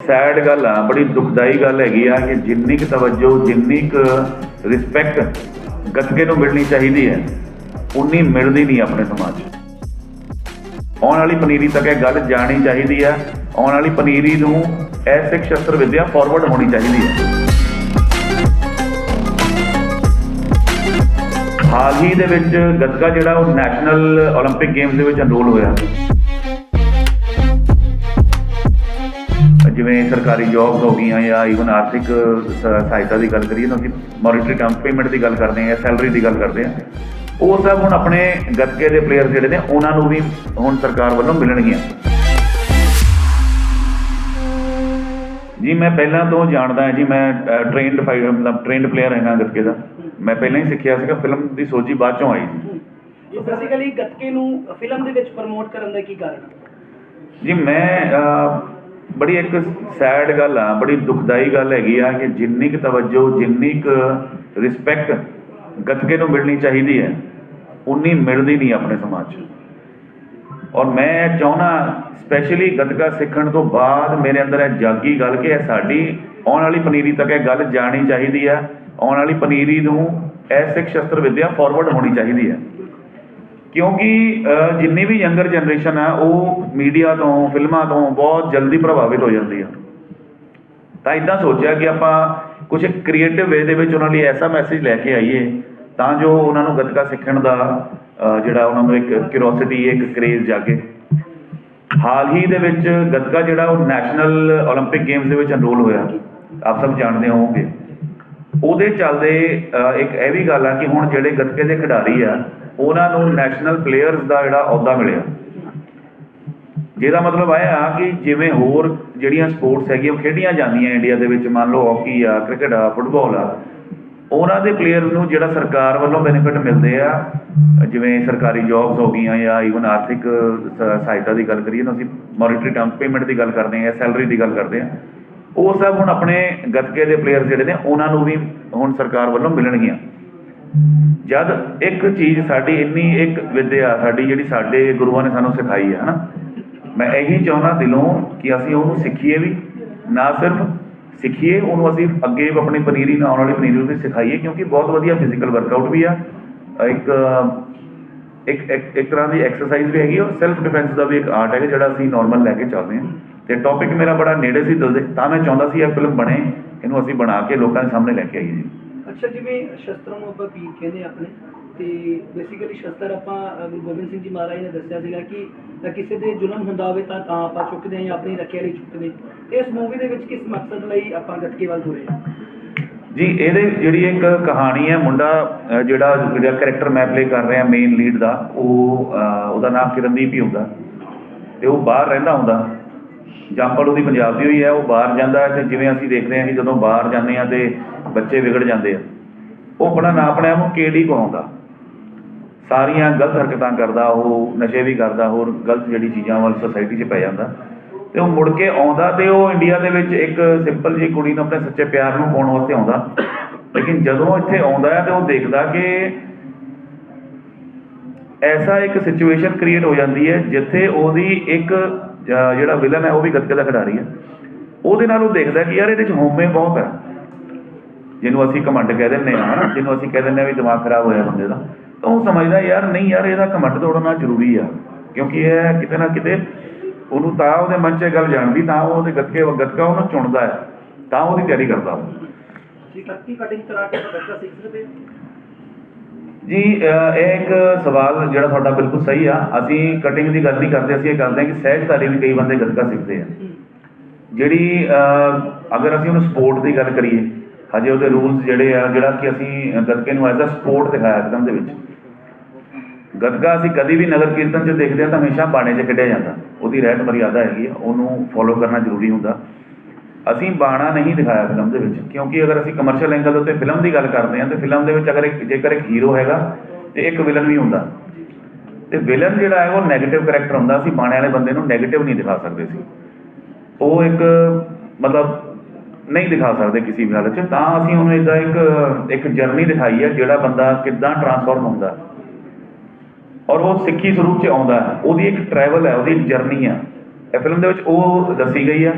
Sad ਗੱਲ ਆ ਬੜੀ ਦੁਖਦਾਈ ਗੱਲ ਹੈਗੀ ਆ ਕਿ ਜਿੰਨੀ ਕੁ ਤਵੱਜੋ ਜਿੰਨੀ ਕੁ ਰਿਸਪੈਕਟ ਗੱਤਕੇ ਨੂੰ ਮਿਲਣੀ ਚਾਹੀਦੀ ਹੈ ਉਨੀ ਮਿਲਦੀ ਨਹੀਂ ਆਪਣੇ ਸਮਾਜ 'ਚ ਆਉਣ ਵਾਲੀ ਪਨੀਰੀ ਤੱਕ ਇਹ ਗੱਲ ਜਾਣੀ ਚਾਹੀਦੀ ਆ ਆਉਣ ਵਾਲੀ ਪਨੀਰੀ ਨੂੰ ਇਹ ਸਿੱਖ ਸ਼ਸਤਰ ਵਿਦਿਆ ਫਾਰਵਰਡ ਹੋਣੀ ਚਾਹੀਦੀ ਹੈ ਹਾਲ ਹੀ ਦੇ ਵਿੱਚ ਗੱਤਕਾ ਜਿਹੜਾ ਉਹ ਨੈਸ਼ਨਲ 올림픽 ਗੇਮਸ ਦੇ ਵਿੱਚ ਐਨਰੋਲ ਹੋਇਆ ਜਿਵੇਂ ਸਰਕਾਰੀ ਜੌਬਸ ਹੋ ਗਈਆਂ ਜਾਂ ਈਵਨ ਆਰਥਿਕ ਸਹਾਇਤਾ ਦੀ ਗੱਲ ਕਰੀਏ ਤਾਂ ਅਸੀਂ ਮੋਨਿਟਰੀ ਟਰਮ ਪੇਮੈਂਟ ਦੀ ਗੱਲ ਕਰਦੇ ਹਾਂ ਸੈਲਰੀ ਦੀ ਗੱਲ ਕਰਦੇ ਹਾਂ। ਉਹ ਸਭ ਹੁਣ ਆਪਣੇ ਗੱਤਕੇ ਦੇ ਪਲੇਅਰ ਜਿਹੜੇ ਨੇ ਉਹਨਾਂ ਨੂੰ ਵੀ ਹੁਣ ਸਰਕਾਰ ਵੱਲੋਂ ਮਿਲਣਗੀਆਂ। ਜੀ ਮੈਂ ਪਹਿਲਾਂ ਤੋਂ ਜਾਣਦਾ ਹਾਂ ਜੀ ਮੈਂ ਟ੍ਰੇਨਡ ਫਾਈਟਰ ਮਤਲਬ ਟ੍ਰੇਨਡ ਪਲੇਅਰ ਹੈਗਾ ਗੱਤਕੇ ਦਾ। ਮੈਂ ਪਹਿਲਾਂ ਹੀ ਸਿੱਖਿਆ ਸੀਗਾ ਫਿਲਮ ਦੀ ਸੋਚੀ ਬਾਅਦ ਚੋਂ ਆਈ ਸੀ। ਜੀ ਬੇਸਿਕਲੀ ਗੱਤਕੇ ਨੂੰ ਫਿਲਮ ਦੇ ਵਿੱਚ ਪ੍ਰਮੋਟ ਕਰਨ ਦਾ ਕੀ ਕਾਰਨ? ਜੀ ਮੈਂ ਬੜੀ ਇੱਕ ਸੈਡ ਗੱਲ ਆ, ਬੜੀ ਦੁਖਦਾਈ ਗੱਲ ਹੈਗੀ ਆ ਕਿ ਜਿੰਨੀ ਕੁ ਤਵੱਜੋ, ਜਿੰਨੀ ਕੁ ਰਿਸਪੈਕਟ ਗੱਤਕੇ ਨੂੰ ਮਿਲਣੀ ਚਾਹੀਦੀ ਹੈ, ਉਨੀ ਮਿਲਦੀ ਨਹੀਂ ਆਪਣੇ ਸਮਾਜ 'ਚ। ਔਰ ਮੈਂ ਚਾਹੁੰਦਾ ਸਪੈਸ਼ਲੀ ਗੱਤਕਾ ਸਿੱਖਣ ਤੋਂ ਬਾਅਦ ਮੇਰੇ ਅੰਦਰ ਇਹ ਜਾਗੀ ਗੱਲ ਕਿ ਇਹ ਸਾਡੀ ਆਉਣ ਵਾਲੀ ਪਨੀਰੀ ਤੱਕ ਇਹ ਗੱਲ ਜਾਣੀ ਚਾਹੀਦੀ ਆ ਆਉਣ ਵਾਲੀ ਪਨੀਰੀ ਨੂੰ ਇਹ ਸਿੱਖ ਸ਼ਸਤਰ ਵਿਦਿਆ ਫਾਰਵਰਡ ਹੋਣੀ ਚਾਹੀਦੀ ਹੈ। ਕਿਉਂਕਿ ਅਹ, ਜਿੰਨੀ ਵੀ ਯੰਗਰ ਜਨਰੇਸ਼ਨ ਆ ਉਹ ਮੀਡੀਆ ਤੋਂ ਫਿਲਮਾਂ ਤੋਂ ਬਹੁਤ ਜਲਦੀ ਪ੍ਰਭਾਵਿਤ ਹੋ ਜਾਂਦੀ ਆ ਤਾਂ ਇਦਾਂ ਸੋਚਿਆ ਕਿ ਆਪਾਂ ਕੁਝ ਕ੍ਰੀਏਟਿਵ ਵੇ ਦੇ ਵਿੱਚ ਉਹਨਾਂ ਲਈ ਐਸਾ ਮੈਸੇਜ ਲੈ ਕੇ ਆਈਏ ਤਾਂ ਜੋ ਉਹਨਾਂ ਨੂੰ ਗੱਤਕਾ ਸਿੱਖਣ ਦਾ ਅਹ, ਜਿਹੜਾ ਉਹਨਾਂ ਨੂੰ ਇੱਕ ਕਿਉਰਿਓਸਿਟੀ ਇੱਕ ਕ੍ਰੇਜ਼ ਜਾਗੇ ਹਾਲ ਹੀ ਦੇ ਵਿੱਚ ਗੱਤਕਾ ਜਿਹੜਾ ਉਹ ਨੈਸ਼ਨਲ 올림픽 ਗੇਮਸ ਦੇ ਵਿੱਚ ਐਨਰੋਲ ਹੋਇਆ ਆਪ ਸਭ ਜਾਣਦੇ ਹੋਵੋਗੇ ਉਹਦੇ ਚੱਲਦੇ ਅਹ, ਇੱਕ ਇਹ ਵੀ ਗੱਲ ਆ ਕਿ ਹੁਣ ਜਿਹੜੇ ਗੱਤਕੇ ਦੇ ਖਿਡਾਰੀ ਆ ਉਹਨਾਂ ਨੂੰ ਨੈਸ਼ਨਲ ਪਲੇਅਰਸ ਦਾ ਜਿਹੜਾ ਅਹੁਦਾ ਮਿਲਿਆ। ਜਿਹਦਾ ਮਤਲਬ ਇਹ ਆ ਕਿ ਜਿਵੇਂ ਹੋਰ ਜਿਹੜੀਆਂ ਸਪੋਰਟਸ ਹੈਗੀਆਂ, ਉਹ ਖੇਡੀਆਂ ਜਾਂਦੀਆਂ ਇੰਡੀਆ ਦੇ ਵਿੱਚ, ਮੰਨ ਲਓ ਹਾਕੀ ਆ ਕ੍ਰਿਕਟ ਆ ਫੁੱਟਬਾਲ ਆ, ਉਹਨਾਂ ਦੇ ਪਲੇਅਰਸ ਨੂੰ ਜਿਹੜਾ ਸਰਕਾਰ ਵੱਲੋਂ ਬੈਨੀਫਿਟ ਮਿਲਦੇ ਆ, ਜਿਵੇਂ ਸਰਕਾਰੀ ਜੌਬਸ ਹੋ ਗਈਆਂ ਜਾਂ ਈਵਨ ਆਰਥਿਕ ਸ- ਸਹਾਇਤਾ ਦੀ ਗੱਲ ਕਰੀਏ ਤਾਂ ਅਸੀਂ ਮੋਨਿਟਰੀ ਟਰਮ ਪੇਮੈਂਟ ਦੀ ਗੱਲ ਕਰਦੇ ਹਾਂ ਸੈਲਰੀ ਦੀ ਗੱਲ ਕਰਦੇ ਹਾਂ, ਉਹ ਸਭ ਹੁਣ ਆਪਣੇ ਗੱਤਕੇ ਦੇ ਪਲੇਅਰ ਜਿਹੜੇ ਨੇ, ਉਹਨਾਂ ਨੂੰ ਵੀ ਹੁਣ ਸਰਕਾਰ ਵੱਲੋਂ ਮਿਲਣਗੀਆਂ। ਜਦ ਇੱਕ ਚੀਜ਼ ਸਾਡੀ ਇੰਨੀ ਇੱਕ ਵਿਦਿਆ, ਸਾਡੀ ਜਿਹੜੀ ਸਾਡੇ ਗੁਰੂਆਂ ਨੇ ਸਾਨੂੰ ਸਿਖਾਈ ਹੈ ਹਨਾ? ਮੈਂ ਇਹੀ ਚਾਹੁੰਦਾ ਦਿਲੋਂ ਕਿ ਅਸੀਂ ਉਹਨੂੰ ਸਿੱਖੀਏ ਵੀ, ਨਾ ਸਿਰਫ ਸਿੱਖੀਏ, ਉਹਨੂੰ ਅਸੀਂ ਅੱਗੇ ਆਪਣੀ ਪਨੀਰੀ ਨਾਲ ਆਉਣ ਵਾਲੀ ਪਨੀਰੀ ਨੂੰ ਸਿਖਾਈਏ, ਕਿਉਂਕਿ ਬਹੁਤ ਵਧੀਆ ਫਿਜ਼ੀਕਲ ਵਰਕਆਊਟ ਵੀ ਆ। ਇੱਕ ਇੱਕ ਇੱਕ ਤਰ੍ਹਾਂ ਦੀ ਐਕਸਰਸਾਈਜ਼ ਵੀ ਹੈਗੀ ਔਰ ਸੈਲਫ ਡਿਫੈਂਸ ਦਾ ਵੀ ਇੱਕ ਆਰਟ ਹੈ ਜਿਹੜਾ ਅਸੀਂ ਨਾਰਮਲ ਲੈ ਕੇ ਚੱਲਦੇ ਹਾਂ। ਤੇ ਟੌਪਿਕ ਮੇਰਾ ਬੜਾ ਨੇੜੇ ਸੀ ਦਿਲ ਤਾਂ ਮੈਂ ਚਾਹੁੰਦਾ ਸੀ ਇਹ ਫਿਲਮ ਬਣੇ, ਇਹਨੂੰ ਅਸੀਂ ਬਣਾ ਕੇ ਲੋਕਾਂ ਦੇ ਸਾਹਮਣੇ ਲੈ ਕੇ ਆਈਏ। ਜੀ ਅੱਛਾ ਜਿਵੇਂ ਸ਼ਸਤਰਾਂ ਨੂੰ ਆਪਾਂ ਪੀਰ ਕਹਿੰਦੇ ਆਪਣੇ, ਤੇ ਬੇਸਿਕਲੀ ਸ਼ਸਤਰ ਆਪਾਂ ਗੁਰੂ ਗੋਬਿੰਦ ਸਿੰਘ ਜੀ ਮਹਾਰਾਜ ਨੇ ਦੱਸਿਆ ਸੀਗਾ ਕਿ ਕਿਸੇ ਦੇ ਜ਼ੁਲਮ ਹੁੰਦਾ ਹੋਵੇ ਤਾਂ ਤਾਂ ਆਪਾਂ ਚੁੱਕਦੇ ਹਾਂ ਜਾਂ ਆਪਣੀ ਰੱਖਿਆ ਲਈ ਚੁੱਕਦੇ ਇਸ ਮੂਵੀ ਦੇ ਵਿੱਚ ਕਿਸ ਮਕਸਦ ਲਈ ਆਪਾਂ ਗੱਤਕੇ ਵੱਲ ਤੁਰੇ ਜੀ, ਇਹਦੇ ਜਿਹੜੀ ਇੱਕ ਕਹਾਣੀ ਹੈ, ਮੁੰਡਾ ਜਿਹੜਾ ਜਿਹੜਾ ਕੈਰੈਕਟਰ ਮੈਂ ਪਲੇ ਕਰ ਰਿਹਾ ਮੇਨ ਲੀਡ ਦਾ, ਉਹ ਉਹਦਾ ਨਾਮ ਕਿਰਨਦੀਪ ਹੀ ਹੁੰਦਾ। ਤੇ ਉਹ ਬਾਹਰ ਰਹਿੰਦਾ ਹੁੰਦਾ। ਜੰਪਲ ਉਹਦੀ ਪੰਜਾਬ ਦੀ ਹੋਈ ਹੈ, ਉਹ ਬਾਹਰ ਜਾਂਦਾ ਤੇ ਜਿਵੇਂ ਅਸੀਂ ਦੇਖਦੇ ਹਾਂ ਕਿ ਜਦੋਂ ਬਾਹਰ ਜਾਂਦੇ ਆ ਤੇ ਬੱਚੇ ਵਿਗੜ ਜਾਂਦੇ ਆ। ਉਹ ਆਪਣਾ ਨਾਂ ਆਪਣੇ ਆਪ ਨੂੰ ਕੇਡੀ ਕਹਾਉਂਦਾ ਸਾਰੀਆਂ ਗਲਤ ਹਰਕਤਾਂ ਕਰਦਾ, ਉਹ ਨਸ਼ੇ ਵੀ ਕਰਦਾ, ਹੋਰ ਗਲਤ ਜਿਹੜੀ ਚੀਜ਼ਾਂ ਵੱਲ ਸੋਸਾਇਟੀ 'ਚ ਪੈ ਜਾਂਦਾ। ਤੇ ਉਹ ਮੁੜ ਕੇ ਆਉਂਦਾ ਤੇ ਉਹ ਇੰਡੀਆ ਦੇ ਵਿੱਚ ਇੱਕ ਸਿੰਪਲ ਜਿਹੀ ਕੁੜੀ ਨੂੰ ਆਪਣੇ ਸੱਚੇ ਪਿਆਰ ਨੂੰ ਪਾਉਣ ਵਾਸਤੇ ਆਉਂਦਾ। ਲੇਕਿਨ ਜਦੋਂ ਇੱਥੇ ਆਉਂਦਾ ਹੈ ਤੇ ਉਹ ਦੇਖਦਾ ਕਿ ਐਸਾ ਇੱਕ ਸਿਚੁਏਸ਼ਨ ਕ੍ਰੀਏਟ ਹੋ ਜਾਂਦੀ ਹੈ ਜਿੱਥੇ ਉਹਦੀ ਇੱਕ ਜਿਹੜਾ ਵਿਲਨ ਹੈ ਉਹ ਵੀ ਗੱਤਕੇ ਦਾ ਖਿਡਾਰੀ ਹੈ। ਉਹਦੇ ਨਾਲ ਉਹ ਦੇਖਦਾ ਕਿ ਯਾਰ ਇਹਦੇ ਚ ਹੋਮੇ ਬਹੁਤ ਹੈ। ਜਿਹਨੂੰ ਅਸੀਂ ਕਮੰਡ ਕਹਿ ਦਿੰਦੇ ਆ ਹਨਾ? ਜਿਹਨੂੰ ਅਸੀਂ ਕਹਿ ਦਿੰਦੇ ਆ ਵੀ ਦਿਮਾਗ ਖਰਾਬ ਹੋਇਆ ਬੰਦੇ ਦਾ। ਤਾਂ ਉਹ ਸਮਝਦਾ ਯਾਰ ਨਹੀਂ ਯਾਰ ਇਹਦਾ ਕਮੰਡ ਤੋੜਨਾ ਜ਼ਰੂਰੀ ਆ। ਕਿਉਂਕਿ ਇਹ ਕਿਤੇ ਨਾ ਕਿਤੇ ਉਹਨੂੰ ਤਾਂ ਉਹਦੇ ਮਨ 'ਚ ਇਹ ਗੱਲ ਜਾਣਦੀ ਤਾਂ ਉਹ ਉਹਦੇ ਗੱਤਕੇ ਗੱਤਕਾ ਉਹਨੂੰ ਚੁਣਦਾ ਹੈ ਤਾਂ ਉਹਦੀ ਤਿਆਰੀ ਕਰਦਾ ਉਹ। ਜੀ ਕਟਿੰਗ ਕਰਾ ਕੇ ਸਿੱਖ ਇਹ ਇੱਕ ਸਵਾਲ ਜਿਹੜਾ ਤੁਹਾਡਾ ਬਿਲਕੁਲ ਸਹੀ ਆ। ਅਸੀਂ ਕਟਿੰਗ ਦੀ ਗੱਲ ਨਹੀਂ ਕਰਦੇ ਅਸੀਂ ਇਹ ਕਰਦੇ ਹਾਂ ਕਿ ਸਹਿਜਧਾਰੀ ਵੀ ਕਈ ਬੰਦੇ ਗੱਤਕਾ ਸਿੱਖਦੇ ਆ। ਜਿਹੜੀ ਅਗਰ ਅਸੀਂ ਉਹਨੂੰ ਸਪੋਰਟ ਦੀ ਗੱਲ ਕਰੀਏ ਹਜੇ ਉਹਦੇ ਰੂਲਸ ਜਿਹੜੇ ਆ, ਜਿਹੜਾ ਕਿ ਅਸੀਂ ਗੱਤਕੇ ਨੂੰ ਐਜ਼ ਅ ਸਪੋਰਟ ਦਿਖਾਇਆ ਫਿਲਮ ਦੇ ਵਿੱਚ। ਗੱਤਕਾ ਅਸੀਂ ਕਦੀ ਵੀ ਨਗਰ ਕੀਰਤਨ 'ਚ ਦੇਖਦੇ ਹਾਂ ਤਾਂ ਹਮੇਸ਼ਾ ਬਾਣੇ 'ਚ ਕੱਢਿਆ ਜਾਂਦਾ। ਉਹਦੀ ਰਹਿਤ ਮਰਿਆਦਾ ਹੈਗੀ ਆ, ਉਹਨੂੰ ਫੋਲੋ ਕਰਨਾ ਜ਼ਰੂਰੀ ਹੁੰਦਾ। ਅਸੀਂ ਬਾਣਾ ਨਹੀਂ ਦਿਖਾਇਆ ਫਿਲਮ ਦੇ ਵਿੱਚ, ਕਿਉਂਕਿ ਅਗਰ ਅਸੀਂ ਕਮਰਸ਼ੀਅਲ ਐਂਗਲ ਦੇ ਉੱਤੇ ਫਿਲਮ ਦੀ ਗੱਲ ਕਰਦੇ ਹਾਂ, ਤੇ ਫਿਲਮ ਦੇ ਵਿੱਚ ਅਗਰ ਇੱਕ, ਜੇਕਰ ਇੱਕ ਹੀਰੋ ਹੈਗਾ, ਤੇ ਇੱਕ ਵਿਲਨ ਵੀ ਹੁੰਦਾ। ਤੇ ਵਿਲਨ ਜਿਹੜਾ ਹੈ, ਉਹ 네ਗੇਟਿਵ ਕੈਰੈਕਟਰ ਹੁੰਦਾ। ਸੀ ਬਾਣੇ ਵਾਲੇ ਬੰਦੇ ਨੂੰ 네ਗੇਟਿਵ ਨਹੀਂ ਦਿਖਾ ਸਕਦੇ ਸੀ। ਉਹ ਇੱਕ, ਮਤਲਬ ਨਹੀਂ ਦਿਖਾ ਸਕਦੇ ਕਿਸੇ ਵੀ ਹਾਲਤ 'ਚ ਤਾਂ ਅਸੀਂ ਉਹਨੂੰ ਇਦਾਂ ਇੱਕ ਇੱਕ ਜਰਨੀ ਦਿਖਾਈ ਹੈ ਜਿਹੜਾ ਬੰਦਾ ਕਿੱਦਾਂ ਟਰਾਂਸਫਾਰਮ ਹੁੰਦਾ। ਔਰ ਉਹ ਸਿੱਖੀ ਸਰੂਪ 'ਚ ਆਉਂਦਾ ਹੈ। ਉਹਦੀ ਇੱਕ ਟਰੈਵਲ ਹੈ ਉਹਦੀ ਇੱਕ ਜਰਨੀ ਆ ਇਹ ਫਿਲਮ ਦੇ ਵਿੱਚ ਉਹ ਦੱਸੀ ਗਈ ਆ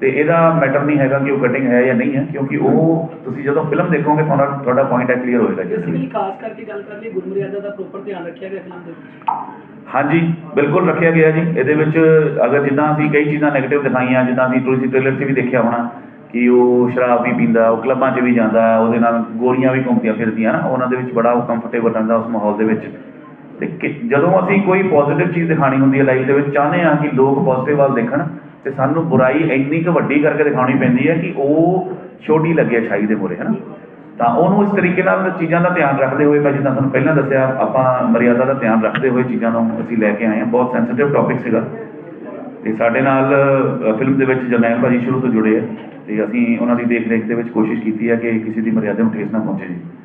ਤੇ ਇਹਦਾ ਮੈਟਰ ਨਹੀਂ ਹੈਗਾ ਕਿ ਉਹ ਕਟਿੰਗ ਹੈ ਜਾਂ ਨਹੀਂ ਹੈ ਕਿਉਂਕਿ ਉਹ ਤੁਸੀਂ ਜਦੋਂ ਫਿਲਮ ਦੇਖੋਗੇ ਤੁਹਾਡਾ ਤੁਹਾਡਾ ਪੁਆਇੰਟ ਹੈ ਕਲੀਅਰ ਹੋਏਗਾ ਜੀ। ਬੇਸਿਕਲੀ ਖਾਸ ਕਰਕੇ ਗੱਲ ਕਰ ਲਈ ਗੁਰਮਰਿਆਦਾ ਦਾ ਪ੍ਰੋਪਰ ਧਿਆਨ ਰੱਖਿਆ ਗਿਆ ਫਿਲਮ ਦੇ ਵਿੱਚ? ਹਾਂਜੀ ਬਿਲਕੁਲ ਰੱਖਿਆ ਗਿਆ ਜੀ। ਇਹਦੇ ਵਿੱਚ ਅਗਰ ਜਿੱਦਾਂ ਅਸੀਂ ਕਈ ਚੀਜ਼ਾਂ 네ਗੇਟਿਵ ਦਿਖਾਈਆਂ ਜਿੱਦਾਂ ਅਸੀਂ ਤੁਸੀਂ ਟ੍ਰੇਲਰ 'ਚ ਵੀ ਦੇਖਿਆ ਹੋਣਾ ਕਿ ਉਹ ਸ਼ਰਾਬ ਵੀ ਪੀਂਦਾ, ਉਹ ਕਲੱਬਾਂ 'ਚ ਵੀ ਜਾਂਦਾ, ਉਹਦੇ ਨਾਲ ਗੋਰੀਆਂ ਵੀ ਘੁੰਮਦੀਆਂ ਫਿਰਦੀਆਂ ਨਾ, ਉਹਨਾਂ ਦੇ ਵਿੱਚ ਬੜਾ ਉਹ ਕੰਫਰਟੇਬਲ ਰਹਿੰਦਾ ਉਸ ਮਾਹੌਲ ਦੇ ਵਿੱਚ। ਤੇ ਕਿ- ਜਦੋਂ ਅਸੀਂ ਕੋਈ ਪੋਜ਼ਿਟਿਵ ਚੀਜ਼ ਦਿਖਾਣੀ ਹੁੰਦੀ ਹੈ ਲਾਈਫ ਦੇ ਵਿੱਚ, ਚਾਹੁੰਦੇ ਹਾਂ ਕਿ ਲੋਕ ਪੋਜ਼ਿਟਿਵ ਵੱਲ ਦੇਖਣ, ਤੇ ਸਾਨੂੰ ਬੁਰਾਈ ਇੰਨੀ ਕੁ ਵੱਡੀ ਕਰਕੇ ਦਿਖਾਉਣੀ ਪੈਂਦੀ ਹੈ ਕਿ ਉਹ ਛੋਟੀ ਲੱਗੇ ਅਛਾਈ ਦੇ ਮੂਹਰੇ ਹੈ ਨਾ ਤਾਂ ਉਹਨੂੰ ਇਸ ਤਰੀਕੇ ਨਾਲ ਚੀਜ਼ਾਂ ਦਾ ਧਿਆਨ ਰੱਖਦੇ ਹੋਏ, ਮੈਂ ਜਿੱਦਾਂ ਤੁਹਾਨੂੰ ਪਹਿਲਾਂ ਦੱਸਿਆ, ਆਪਾਂ ਮਰਿਆਦਾ ਦਾ ਧਿਆਨ ਰੱਖਦੇ ਹੋਏ ਚੀਜ਼ਾਂ ਨੂੰ ਅਸੀਂ ਲੈ ਕੇ ਆਏ ਹਾਂ। ਬਹੁਤ ਸੈਂਸਿਟਿਵ ਟੌਪਿਕ ਸੀਗਾ। ਤੇ ਸਾਡੇ ਨਾਲ ਫਿਲਮ ਦੇ ਵਿੱਚ ਜਰਨੈਲ ਭਾਜੀ ਸ਼ੁਰੂ ਤੋਂ ਜੁੜੇ ਆ। ਤੇ ਅਸੀਂ ਉਹਨਾਂ ਦੀ ਦੇਖ ਰੇਖ ਦੇ ਵਿੱਚ ਕੋਸ਼ਿਸ਼ ਕੀਤੀ ਹੈ ਕਿ ਕਿਸੇ ਦੀ ਮਰਿਆਦਾ ਨੂੰ ਠੇਸ ਨਾ ਪਹੁੰਚੇ। ਜੀ